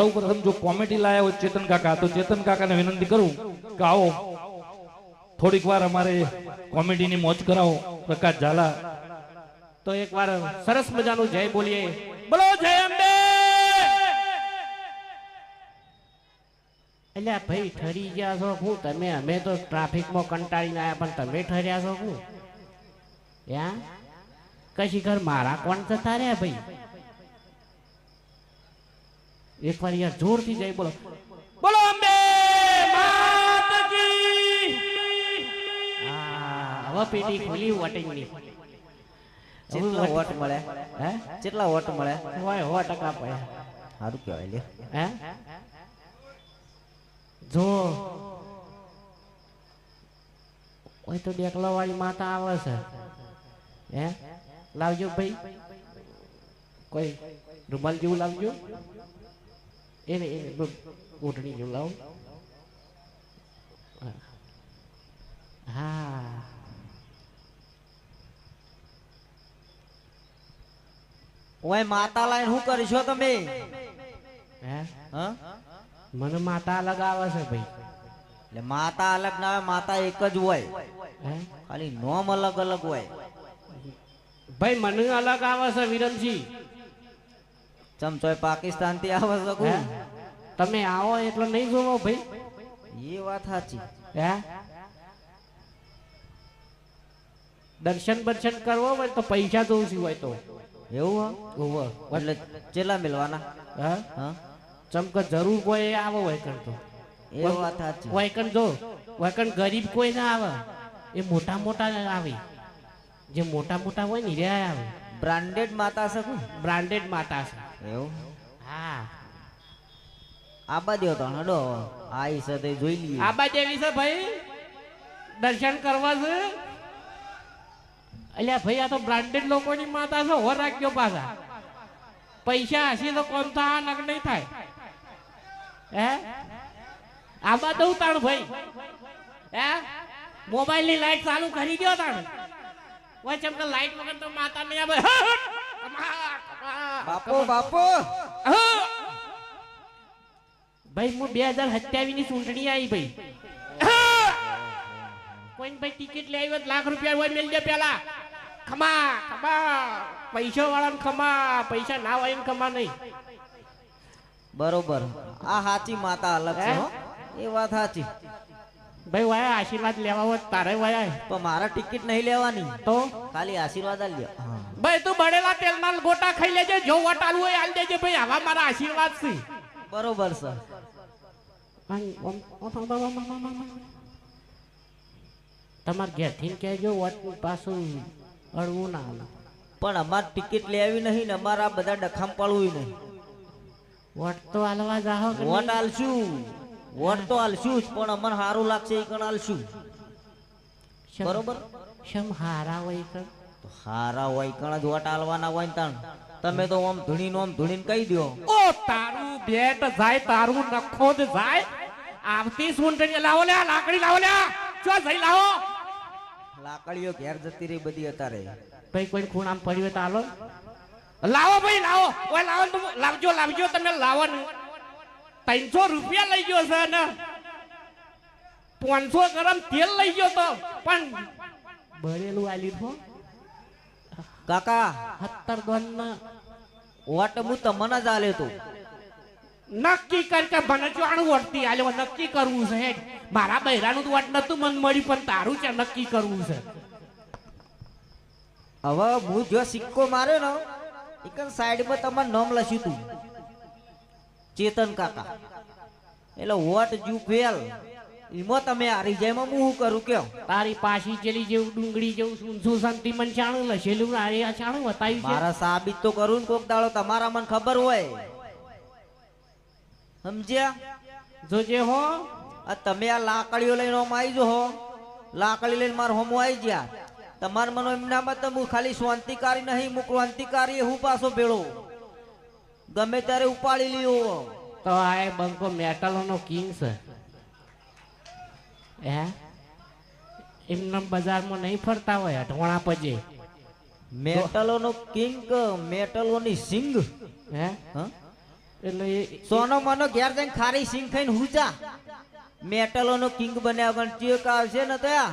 સૌ પ્રથમ જો કોમેડી લાયા હોય ચેતન કાકા તો ચેતન કાકાને વિનંતી કરું કે આવો. થોડીક વાર અમારે કોમેડીની મોજ કરાવો પ્રકાશ ઝાલા. તો એકવાર સરસ મજાનું જય બોલીએ. બોલો જય અંબે! એટલે ભાઈ ઠરી ગયા છો હું તમે અમે તો ટ્રાફિકમાં કંટાળીને આવ્યા પણ તમે ઠર્યા છો હું? યા કશી ઘર મારા કોણ જતા રહ્યા ભાઈ? એકવાર યાર જોરથી જાય બોલો. બોલો અંબે માતાજી. હા હવે પેટી ખુલી વટિંગની. કેટલા વોટ મળે? હે? કેટલા વોટ મળે? હોય હો ટકા પડે સારું કહેવાય લે હે? જો. ઓય તો ડેકલા વાળી માતા આવે છે. હે? લાવજો ભાઈ. કોઈ રૂમાલ જેવું લાવજો. એને એને ઓઢણી જેવું લાવો હા. ઓય માતા લાઈન શું કરશો તમે? હે? મને માતા અલગ આવે છે ભાઈ. એટલે માતા અલગ ના આવે માતા એક જ હોય. ખાલી નોમ અલગ અલગ હોય. ભાઈ મને અલગ આવે છે વિરમજી. ચમચોય પાકિસ્તાનથી આવે છે? તમે આવો એટલે નહીં જોવો ભાઈ. એ વાત સાચી. હે? દર્શન બર્શન કરવો હોય તો પૈસા છું હોય તો. એવું ઓવર એટલે ચેલા મેળવાના હા? હા? ચમક જરૂર કોઈ આવો હોય તો. એ વાત સાચી. હોય જો હોય ગરીબ કોઈ ના આવે. એ મોટા મોટા આવે. જે મોટા મોટા હોય ને રહ્યા આવે. બ્રાન્ડેડ માતા છે બ્રાન્ડેડ માતા છે. એવું? હા. આબા દ્યો તો હડો. આઈ છે તે જોઈ લઈએ. આબા દેવી છે ભાઈ. દર્શન કરવા છે. અલ્યા ભાઈ આ તો બ્રાન્ડેડ લોકોની માતા છે હોર રાખ્યો પાછા. પૈસા હશે તો કોમ તો આ નગ નહીં થાય. હે? આબા દઉં તાણ ભાઈ. હે? મોબાઈલની લાઈટ ચાલુ કરી દો તાણ. હોય ચમ કે લાઈટ વગર તો માતા નહીં આવે. બાપો બાપો. હા. ભાઈ હું બે હજાર સત્યાવીસની ચૂંટણી આવી ભાઈ. કોઈ ભાઈ ટિકિટ લઈ આવ્યો લાખ રૂપિયા હોય મેલ દે પેલા. ખમા ખમા. પૈસા વાળા ખમા પૈસા ના હોય ને ખમા નહીં. બરોબર. આ સાચી માતા અલગ છે હો? એ વાત સાચી ભાઈ વાયા આશીર્વાદ લેવા હોય તારે વાયા તો મારા ટિકિટ નહીં લેવાની. તો? ખાલી આશીર્વાદ આલ્યો હા. ભાઈ તું બળેલા તેલના ગોટા ખાઈ લેજે જો વટાલું હોય આલ દેજે ભાઈ. આવા મારા આશીર્વાદ છે. બરોબર છે તમારે ઘેરથી કહેજો પાછું અડવું ના આવે પણ અમાર ટિકિટ લેવી નહીં ને અમારા બધા ડખામ પાડવું નહીં. વટ તો હાલવા જાહો વોટ હાલશું. વોટ તો હાલશું જ પણ અમને સારું લાગશે એ કણ આલશું બરોબર? શમ હારા હોય કણ? તો હારા હોય કણ જ વોટ હાલવાના હોય ને તાણ. તમે તો આમ ધૂણીને આમ ધૂણીને કહી દો ઓ તારું બેટ જાય તારું નખો જ જાય. આવતી સુંટણી લાવો લે લાકડી લાવો લે ચો જઈ લાવો. લાકડીઓ ઘેર જતી રહી બધી અત્યારે ભાઈ કોઈ ખૂણામ પડ્યું હોય તો હાલો. લાવો ભાઈ લાવો. ઓય લાવો લાવજો લાવજો તમે લાવો ને ત્રણસો રૂપિયા લઈ ગયો છે ને. પાંચસો ગરમ તેલ લઈ ગયો તો. પણ ભરેલું આલી હો. કાકા. સત્તર દોન વોટ હું તમને જ આલ્યો તો. નક્કી કર કે મને વળતી આલ્યો નક્કી કરવું છે હેડ. મારા બૈરાનું તો વટ નતું મન મળ્યું પણ તારું છે નક્કી કરવું છે. હવે હું જો સિક્કો માર્યો ને એક સાઈડમાં તમારું નામ લખ્યું તું. ચેતન કાકા. એટલે વોટ જુ ફેલ એમાં તમે હારી જાય એમાં હું કરું કયો? તારી પાછી ચેલી જેવું ડુંગળી જેવું સુનસુ શાંતિ મન ચાણું લખેલું આ છાણું ચાણું બતાવ્યું મારા સાબિત તો કરું ને કોક દાડો તમારા મને ખબર હોય. સમજ્યા? જોજે હો આ તમે આ લાકડીઓ લઈને હોમ આવી જો હો. લાકડી લઈને મારા હોમ આવી ગયા. તમારા મનો એમના તો હું ખાલી શાંતિકારી નહીં હું ક્રાંતિકારી હું પાછો ભેળો. ગમે ત્યારે ઉપાડી લ્યો. તો આ એ બંકો મેટલો કિંગ છે. હે? એમના બજારમાં નહીં ફરતા હોય અઠવાણા પજે મેટલોનો કિંગ મેટલોની સિંગ. હે? હા? એટલે સોનો મનો ઘેર જઈને ખારી સિંગ ખાઈને હુજા મેટલોનો કિંગ બન્યા પણ ચેક આવશે ને ત્યાં.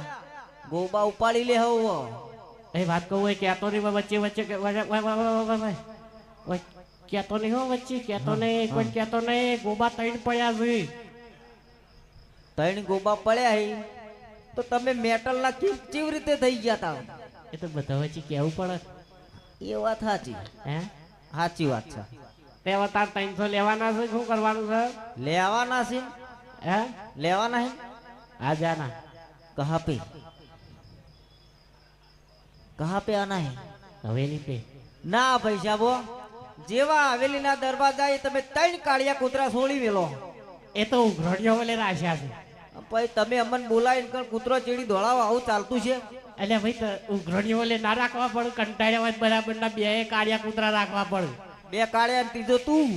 ગોબા ઉપાડી લે હવો એ વાત કહું હોય કેતો નહીં વચ્ચે વચ્ચે કેતો નહીં હો વચ્ચે કહેતો નહીં કોઈ કહેતો નહીં ગોબા તૈણ પડ્યા છે. ત્રણ ગોબા પડ્યા હી. તો તમે મેટલના કિંગ કેવી રીતે થઈ ગયા તા? એ તો બધા વચ્ચે કેવું પડે? એ વાત સાચી. હે? સાચી વાત છે. તે તાર ત્રણસો લેવાના છે શું કરવાનું છે? લેવાના છે? હે? લેવાના હે આ જાના કહા પે કહા પે આના હે હવેલી પે. ના ભાઈ સાહેબો જેવા હવેલીના દરવાજા એ તમે ત્રણ કાળિયા કૂતરા છોડી વેલો. એ તો ઉઘરણીઓ વેલે રાખ્યા છે. પછી તમે અમને બોલાવીને કણ કૂતરો ચીડી દોડાવો આવું ચાલતું છે? એટલે ભાઈ તો ઉઘરણીઓ વલે ના રાખવા પડે કંટાળ્યા બરાબર ના બે કાળિયા કૂતરા રાખવા પડે. બે કાળિયા ને ત્રીજો તું.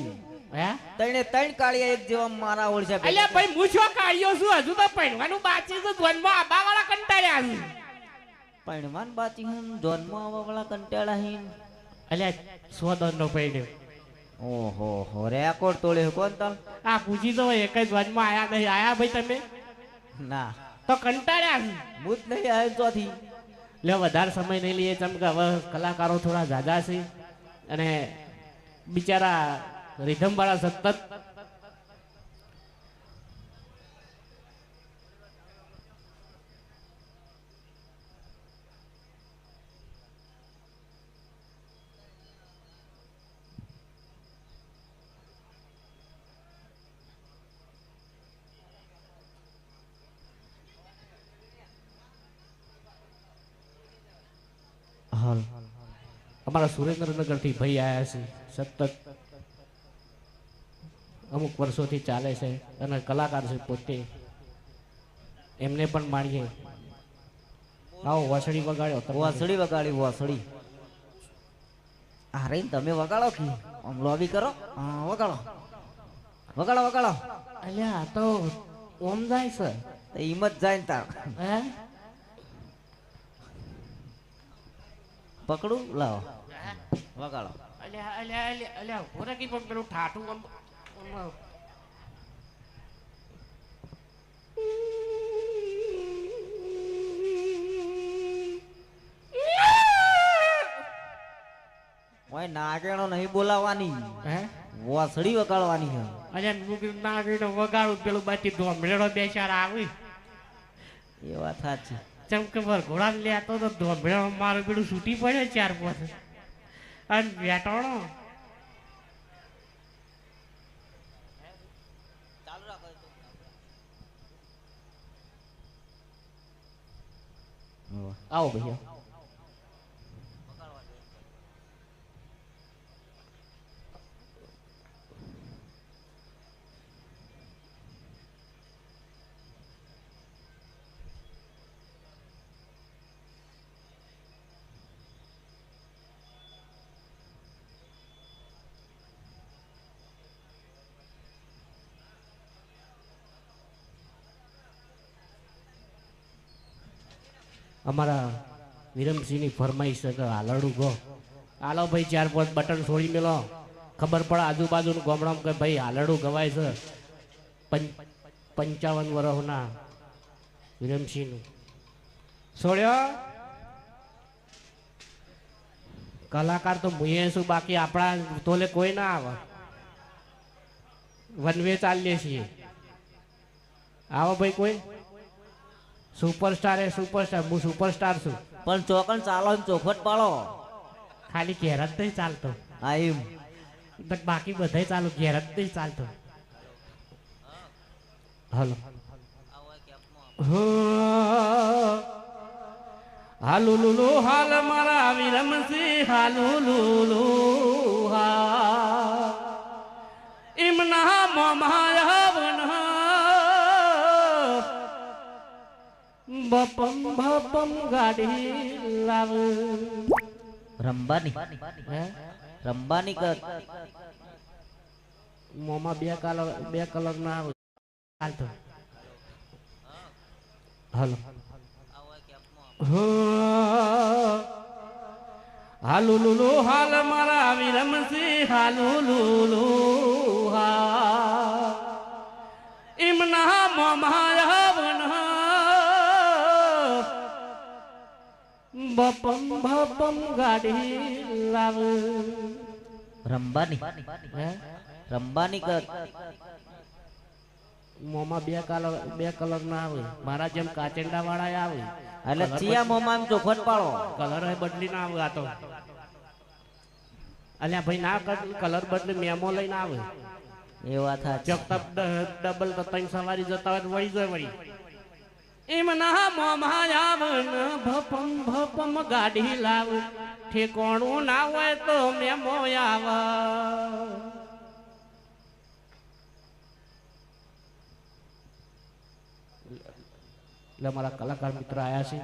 હે? તણે ત્રણ કાળિયા એક જેવા મારા ઓળશે અલ્યા ભાઈ હું શું કાઢ્યો છું હજુ તો પહેરવાનું બાકી છે ધ્વનમાં આબા વાળા કંટાળ્યા છે. પૈણવાન બાચી હું ધ્વનમાં આવા વાળા કંટાળા હિન એટલે સો દોન નો પડ્યો ઓહો હો રેકોર્ડ તોડ્યો કોણ આ પૂછી તો એક જ ધ્વનમાં આયા નહીં આયા ભાઈ તમે? ના. તો કંટાળ્યા હું જ નહીં આવ્યો ચોથી. લે વધારે સમય નહીં લઈએ ચમકે હવે કલાકારો થોડા ઝાઝા છે. અને બિચારા રિધમ વાળા સતત હાલ અમારા સુરેન્દ્રનગરથી ભાઈ આવ્યા છે. સતત અમુક વર્ષોથી ચાલે છે અને કલાકાર છે પોતે. એમને પણ માણીએ. આવો વાસળી વગાડ્યો. વાસળી વગાડી વાસળી અરે તમે વગાડો કે? આમ લોબી કરો. હા વગાડો. વગાડો વગાડો. અલ્યા તો ઓમ જાય છે. હિંમત જાય તાર. હે? પકડું? લાવો. વગાડો. અલ્યા અલ્યા અલ્યા અલ્યા ઊભો કી પણ પેલું ઠાઠું આમ આમ ઓય નાગેણો નહીં બોલાવવાની હે? વાસળી વગાડવાની છે અલ્યા હું બી વગાડું પેલું બાકી ધોમરેડો બે ચાર આવી. એ વાત સાચી. ચમ કે બર ઘોડા લેતો તો ધોમરેડો મારું પેલું છૂટી પડે ચાર પાંચ. અને વેટાણો. આવો ભૈયા અમારા વિરમસિંહની ફરમાઈશ હાલડું ગો. હાલો ભાઈ ચાર પાંચ બટન છોડી મેલો. ખબર પડે આજુબાજુનું ગામડામાં કે ભાઈ હાલડું ગવાય છે. પંચાવન વર્ષના વિરમસિંહનું. છોડ્યો? કલાકાર તો મુએ શું બાકી આપણા તોલે કોઈ ના આવે. વન વે ચાલીએ છીએ. આવો ભાઈ કોઈ? સુપરસ્ટાર એ સુપરસ્ટાર હું સુપરસ્ટાર છું. પણ ચોકન ચાલો ને ચોખવટ પાડો. ખાલી ઘેરત નહીં ચાલતો. હા એમ. બાકી બધાય ચાલુ ઘેરત નહીં ચાલતો. હલો. હાલુ લુલુ હાલ મારા વિરમસી હાલુ લુલુ હા. ઇમના મમાયવના બપમ બપમ ગાડી લાવ રંબાની હે રંબાની કર મોમાં બે કલર બે કલર ના આવે ચાલતો હાલો હાલુ લુલુ હાલ મારા વિરમસી હાલુ બપમ બપમ ગાડી લાવ. રંબાની? રંબાની કર મોમાં બે કલર બે કલર ના આવે. મારા જેમ કાચેંડા વાળા આવે. એટલે ચિયા મોમાં આમ ચોખવટ પાડો. કલર બદલી ના આવે આ તો. અલ્યા ભાઈ ના કલર બદલી મેમો લઈને આવે. એ વાત સાચી. જગતાપ ડબલ તો ત્રણ સવારી જતા હોય વળી જાય વળી. એમ ના મોમાં આવન, ભપમ ભપમ ગાડી લાવ. ઠેકોણું ના હોય તો મેમો આવ. એટલે મારા કલાકાર મિત્ર આયા છે.